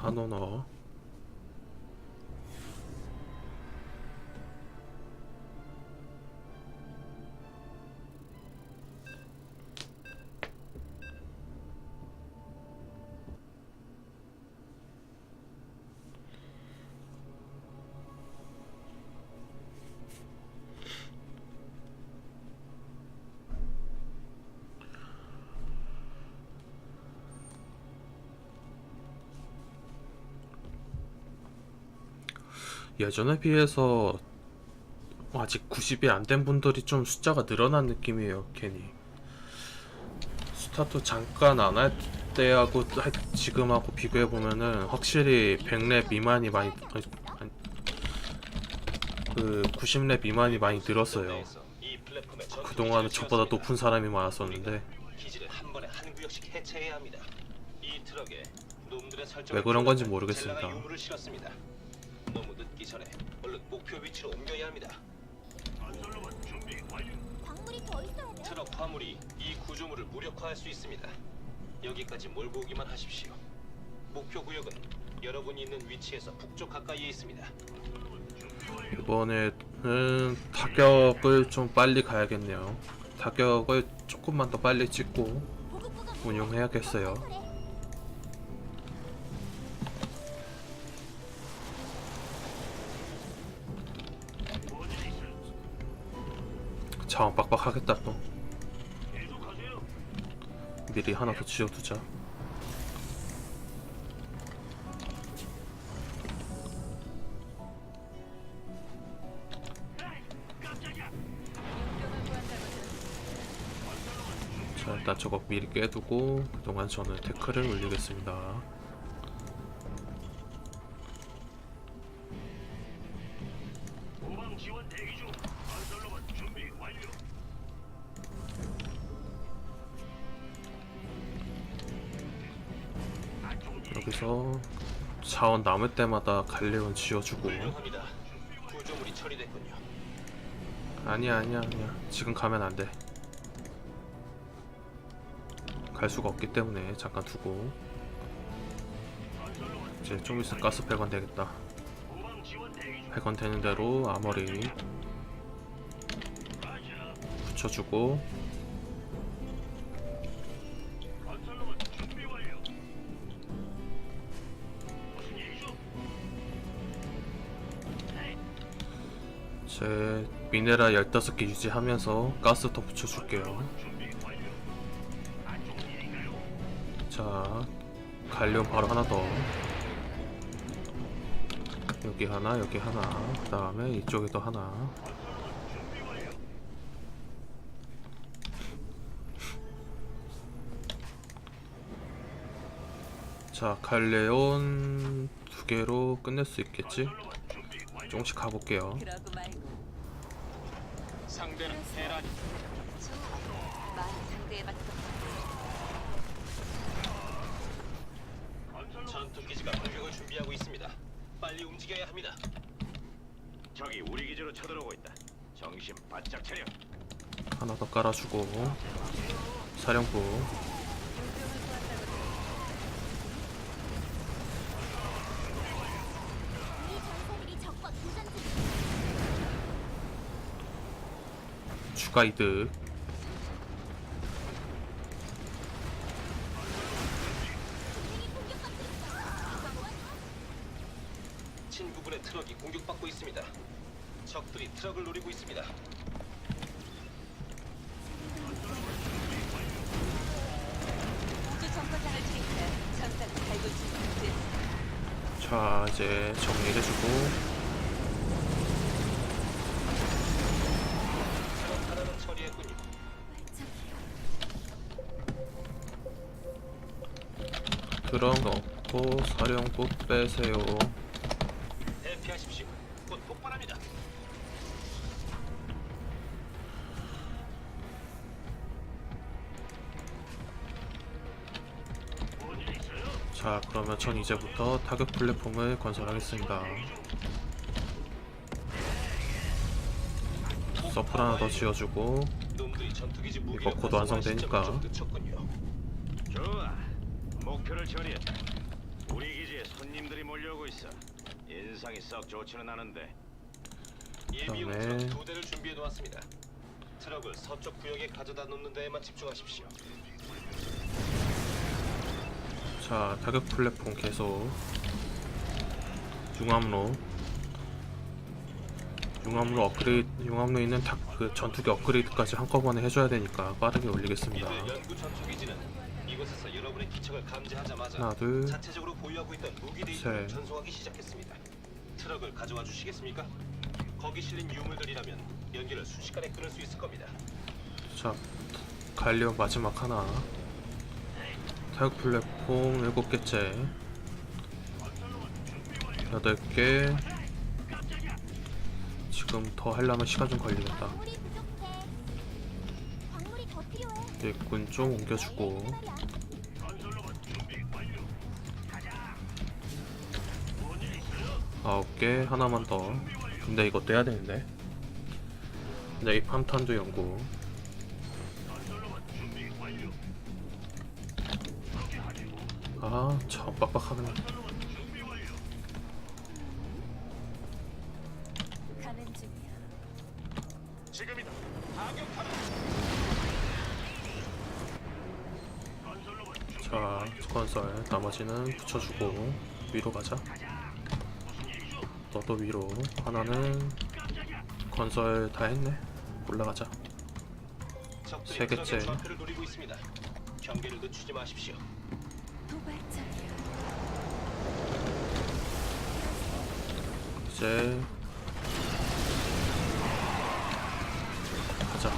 한원어 예전에 비해서 아직 90이 안 된 분들이 좀 숫자가 늘어난 느낌이에요, 괜히. 스타트 잠깐 안 할 때하고 할- 지금하고 비교해 보면은 확실히 100렙 미만이 많이 그 90렙 미만이 많이 늘었어요. 그동안은 저보다 높은 사람이 많았었는데 왜 그런 건지 모르겠습니다. 늦기 전에 얼른 목표 위치로 옮겨야 합니다. 광물이 더 있어야 돼. 트럭 화물이 이 구조물을 무력화할 수 있습니다. 여기까지 몰고 오기만 하십시오. 목표 구역은 여러분이 있는 위치에서 북쪽 가까이에 있습니다. 이번에는 타격을 좀 빨리 가야겠네요. 타격을 조금만 더 빨리 찍고 보급부가 운용해야겠어요. 자원 빡빡하겠다 또. 미리 하나 더 지어두자. 자 일단 저거 미리 깨두고 그동안 저는 태클을 올리겠습니다. 지원 대기 여기서 자원 남을 때마다 갈레온 지어주고 훌륭합니다. 구조물이 처리됐군요. 아니야 아니야 아니야 지금 가면 안돼 갈 수가 없기 때문에 잠깐 두고 이제 좀 있으면 가스 배관 되겠다. 배관 되는 대로 아머리. 붙여주고 제 미네랄 15개 유지하면서 가스 더 붙여줄게요? 자 갈리온 바로 하나 더 여기 하나 여기 하나 그 다음에 이쪽에도 하나. 자 갈레온 두 개로 끝낼 수 있겠지? 조금씩 가볼게요 상대는 테란이 좋아 많이 건설로봇 전투 기지가 공격을 준비하고 있습니다. 빨리 움직여야 합니다. 적이 우리 기지로 쳐들어오고 있다. 정신 바짝 차려. 하나 더 깔아주고 사령부 가 이득 동맹이 공격받고 있어. 도와줘. 친구분의 트럭이 공격받고 있습니다. 적들이 트럭을 노리고 있습니다. 정거장을 투입해 자 이제 정리해주고 사령부 빼세요 대피하십시오. 곧 폭발합니다. 자 그러면 전 이제부터 타격 플랫폼을 건설하겠습니다 서플 하나 더 지어주고 이거 곧 완성되니까. 좋아. 목표를 처리했다. 손님들이 몰려오고 있어. 인상이 썩 좋지는 않은데. 예비용 그다음에- 트럭 두 대를 준비해 놓았습니다. 트럭을 서쪽 구역에 가져다 놓는 데에만 집중하십시오. 자 타격 플랫폼 계속 융합로 융합로 업그레이드 융합로 있는 타, 그 전투기 업그레이드까지 한꺼번에 해줘야 되니까 빠르게 올리겠습니다 이들 연구 전투 기지는 이곳에서 여러분의 기척을 감지하자마자 하나 둘 자체적으로 보유하고 있던 무기 데이터를 전송하기 시작했습니다. 트럭을 가져와 주시겠습니까? 거기 실린 유물들이라면 연기를 순식간에 끊을 수 있을 겁니다. 자, 갈리오 마지막 하나. 타격 플랫폼 7개째. 8개. 지금 더 하려면 시간 좀 걸리겠다. 일꾼 좀 옮겨주고. 아홉 개 하나만 더. 근데 이거 떼야 되는데. 네, 이 판탄도 연구. 건설로봇 준비 완료. 아, 참 빡빡하네. 나머지는 붙여주고. 위로 가자. 너도 위로. 하나는 건설 다 했네. 올라가자. 세 개째. 경계를 늦추지 마십시오. 이제 가자.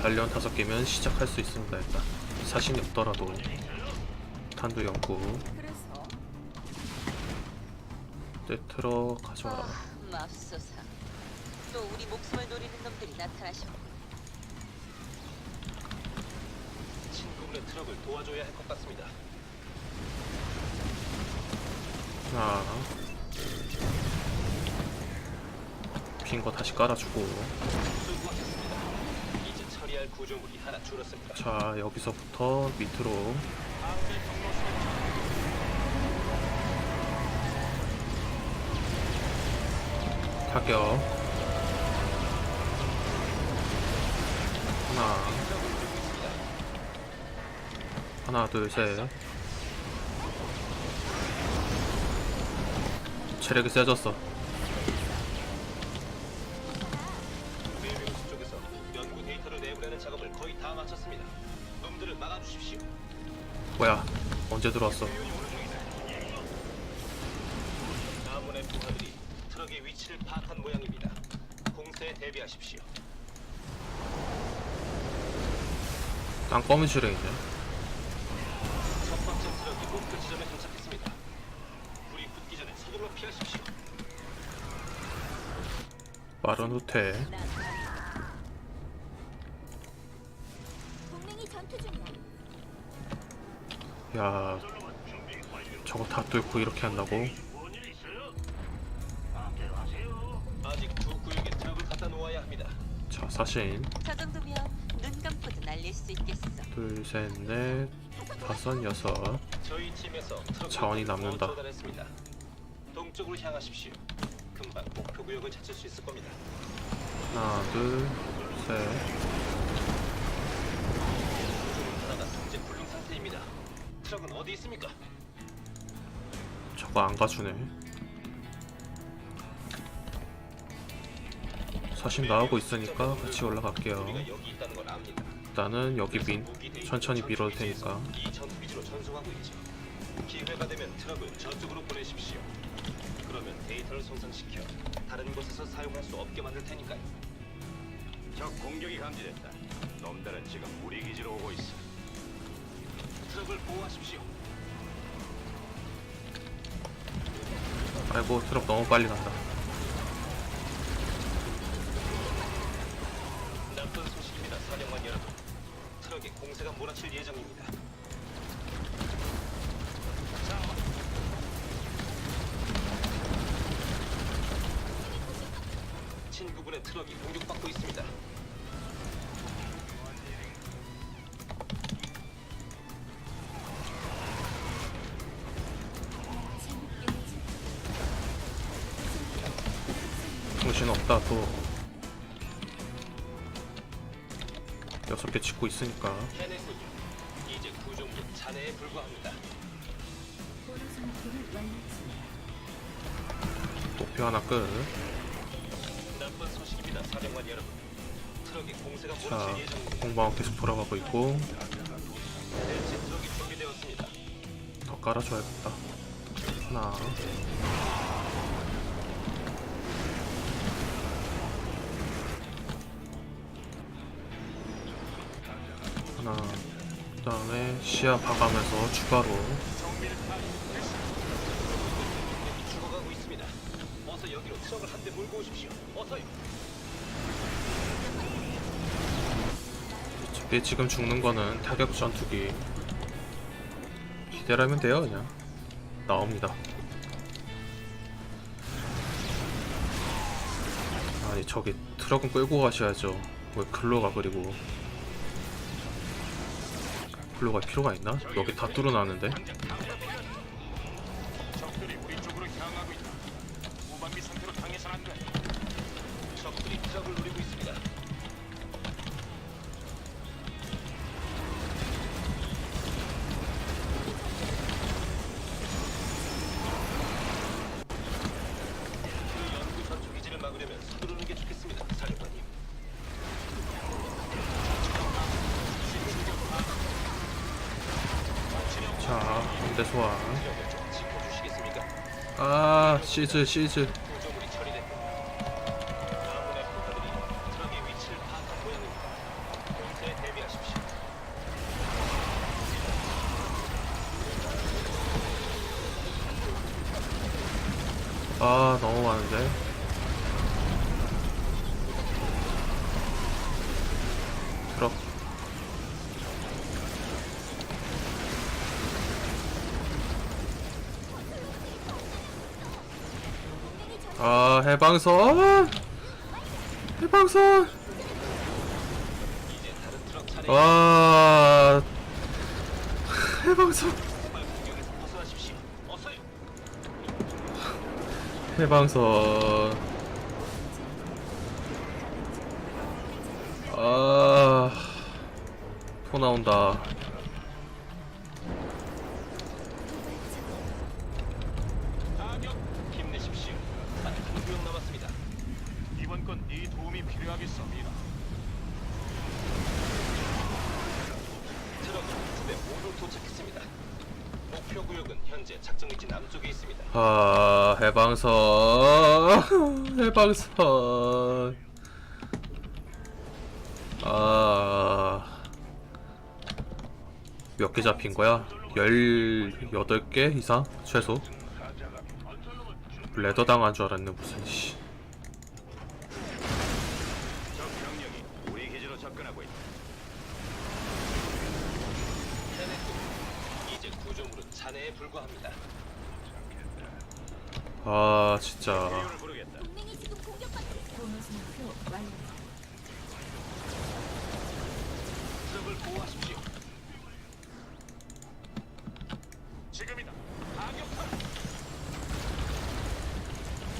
관련 다섯 개면 시작할 수 있습니다. 일단 사신이 없더라도 탄도 연구. 그래서 떼트러 가져와라. 아, 맙소사. 또 우리 목숨을 노리는 놈들이 나타나셨고 친구분의 트럭을 도와줘야 할 것 같습니다. 하나. 빈 거 다시 깔아주고. 수고하셨습니다. 이제 처리할 구조물이 하나 줄었습니다. 자 여기서부터 밑으로 타격 하나. 하나 둘셋. 체력이 세졌어 언제 들어왔어 남문의 부하들이 트럭의 위치를 파악한 모양입니다. 공세에 대비하십시오. 땅 거미줄에 있네 첫 번째 트럭이 목표 지점에 도착했습니다. 불이 붙기 전에 서둘러 피하십시오. 빠른 후퇴 동 야 저거 다 뚫고 이렇게 한다고 뭔일 있어요? 마음대로 하세요. 아직 두 구역에 트럭을 갖다 놓아야 합니다. 자 사신 저 정도면 눈 감고도 날릴 수 있겠어. 둘셋넷 다섯 여섯 저희 팀에서 트럭 자원이 남는다. 조달했습니다. 동쪽으로 향하십시오. 금방 목표 구역을 찾을 수 있을 겁니다. 하나 둘셋 하나가 현재 불능 상태입니다. 트럭은 어디 있습니까? 저거 안 가주네 사신 나오고 있으니까 같이 올라갈게요 우리가 여기 있다는 걸 압니다. 일단은 여기 민 천천히 밀어도 되니까 이 전투 기지로 전송하고 있죠. 기회가 되면 트럭을 저쪽으로 보내십시오. 그러면 데이터를 손상시켜 다른 곳에서 사용할 수 없게 만들 테니까요. 적 공격이 감지됐다. 놈들은 지금 우리 기지로 오고 있어. 트럭을 보호하십시오. 아이고 트럭 너무 빨리 간다 정신 없다 또 여섯 개 짓고 있으니까 해냈군요. 이제 잔해에 불과합니다. 목표 하나 끝 나쁜 소식입니다, 사령관 여러분. 트럭에 공세가 자, 몰아칠 예정입니다. 공방은 계속 돌아가고 있고 대체 트럭이 준비되었습니다. 더 깔아줘야겠다. 하나. 다음에 시야 봐가면서 추가로. 어차피 지금 죽는 거는 타격 전투기 기대라면 돼요 그냥 나옵니다. 아니 저기 트럭은 끌고 가셔야죠. 왜 글로 가 그리고 글로 갈 필요가 있나? 여기 다 뚫어놨는데 적들이 트럭을 노리고 있습니다. 세에 대비하십시오. 아 너무 많은데 트럭 아 해방선 해방선 와 해방선. 해방선 아, 토 나온다. 미라. 트럭이 집에 모두 도착했습니다. 목표 구역은 현재 작전 위치 남쪽에 있습니다. 아, 해방선, 해방선. 아, 몇 개 잡힌 거야? 18개 이상? 최소? 레더 당한 줄 알았네, 무슨, 씨. 적 병력이 우리 기지로 접근하고 있다. 해냈고 이제 구조물은 잔해에 불과합니다. 아, 진짜.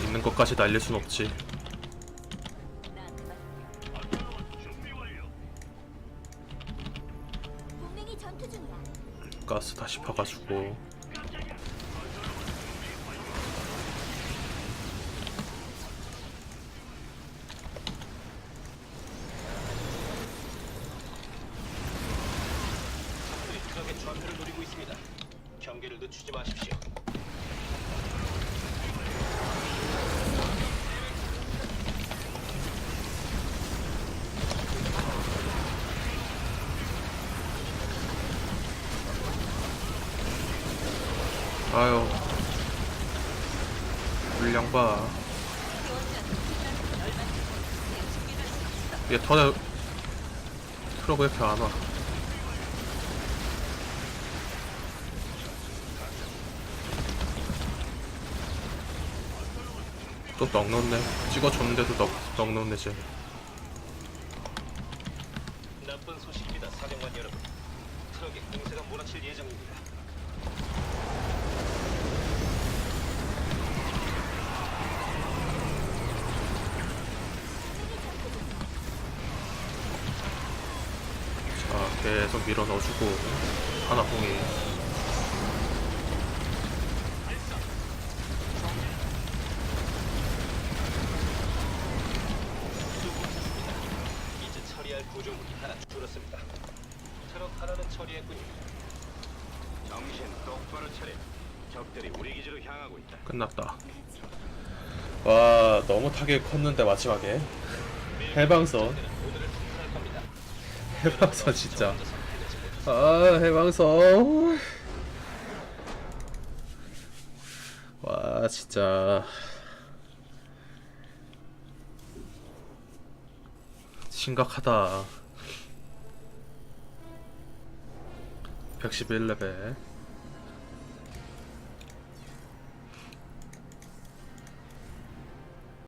있는 것까지 날릴 순 없지. 가스 다시 파가지고. 적들이 트럭의 좌표를 노리고 있습니다. 경계를 늦추지 마십시오. 아유. 물량 봐. 얘 턴에 트럭 왜 이렇게 안 와? 또 넉넉네 찍어줬는데도 넉, 넉 넣었네 쟤 나쁜 소식입니다, 사령관 여러분. 트럭에 공세가 몰아칠 예정입니다. 자 계속 밀어 넣어주고 하나 봉이 완벽하게 컸는데 마지막에. 해방선. 해방선 진짜. 아 해방선. 와 진짜. 심각하다. 111레벨.